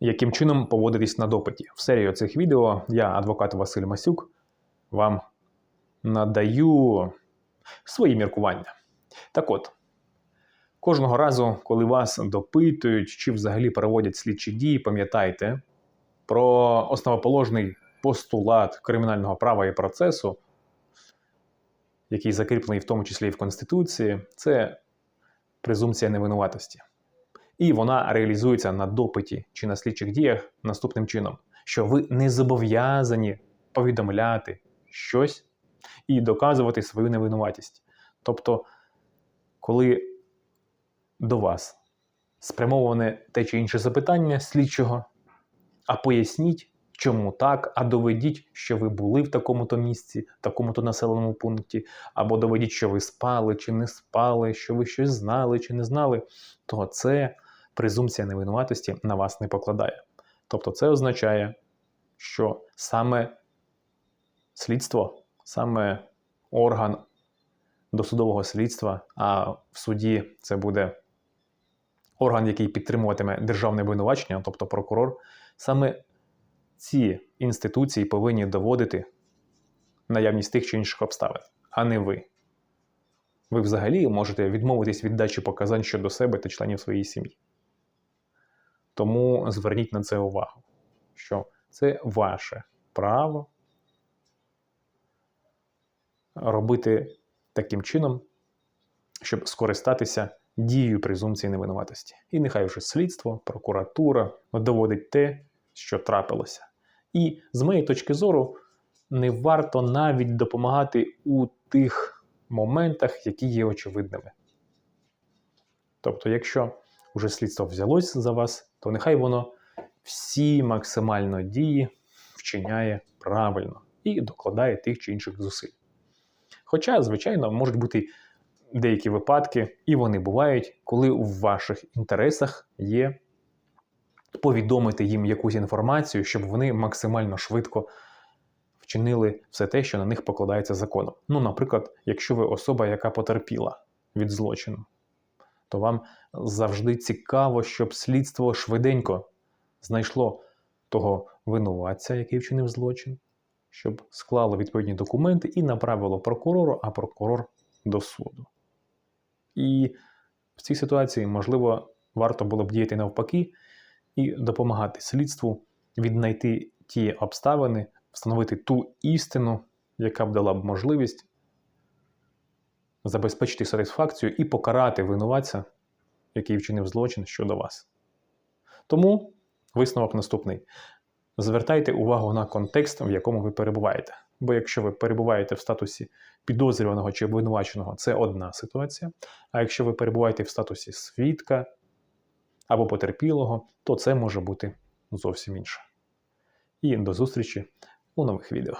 яким чином поводитись на допиті. В серії цих відео я, адвокат Василь Масюк, вам надаю свої міркування. Так от, кожного разу, коли вас допитують чи взагалі проводять слідчі дії, пам'ятайте про основоположний постулат кримінального права і процесу, який закріплений в тому числі і в Конституції, це презумпція невинуватості. І вона реалізується на допиті чи на слідчих діях наступним чином, що ви не зобов'язані повідомляти щось і доказувати свою невинуватість. Тобто, коли до вас спрямоване те чи інше запитання слідчого, а поясніть, чому так, а доведіть, що ви були в такому-то місці, в такому-то населеному пункті, або доведіть, що ви спали чи не спали, що ви щось знали чи не знали, то це презумпція невинуватості на вас не покладає. Тобто це означає, що саме слідство, саме орган досудового слідства, а в суді це буде орган, який підтримуватиме державне обвинувачення, тобто прокурор, саме ці інституції повинні доводити наявність тих чи інших обставин, а не ви. Ви взагалі можете відмовитись від дачі показань щодо себе та членів своєї сім'ї. Тому зверніть на це увагу, що це ваше право робити таким чином, щоб скористатися дією презумпції невинуватості. І нехай вже слідство, прокуратура доводить те, що трапилося. І з моєї точки зору, не варто навіть допомагати у тих моментах, які є очевидними. Тобто, якщо вже слідство взялось за вас, то нехай воно всі максимально дії вчиняє правильно і докладає тих чи інших зусиль. Хоча, звичайно, можуть бути деякі випадки, і вони бувають, коли в ваших інтересах є повідомити їм якусь інформацію, щоб вони максимально швидко вчинили все те, що на них покладається законом. Ну, наприклад, якщо ви особа, яка потерпіла від злочину, то вам завжди цікаво, щоб слідство швиденько знайшло того винуватця, який вчинив злочин, щоб склало відповідні документи і направило прокурору, а прокурор до суду. І в цій ситуації, можливо, варто було б діяти навпаки і допомагати слідству віднайти ті обставини, встановити ту істину, яка б дала б можливість забезпечити сатисфакцію і покарати винуватця, який вчинив злочин щодо вас. Тому висновок наступний: звертайте увагу на контекст, в якому ви перебуваєте. Бо якщо ви перебуваєте в статусі підозрюваного чи обвинуваченого, це одна ситуація. А якщо ви перебуваєте в статусі свідка або потерпілого, то це може бути зовсім інше. І до зустрічі у нових відео.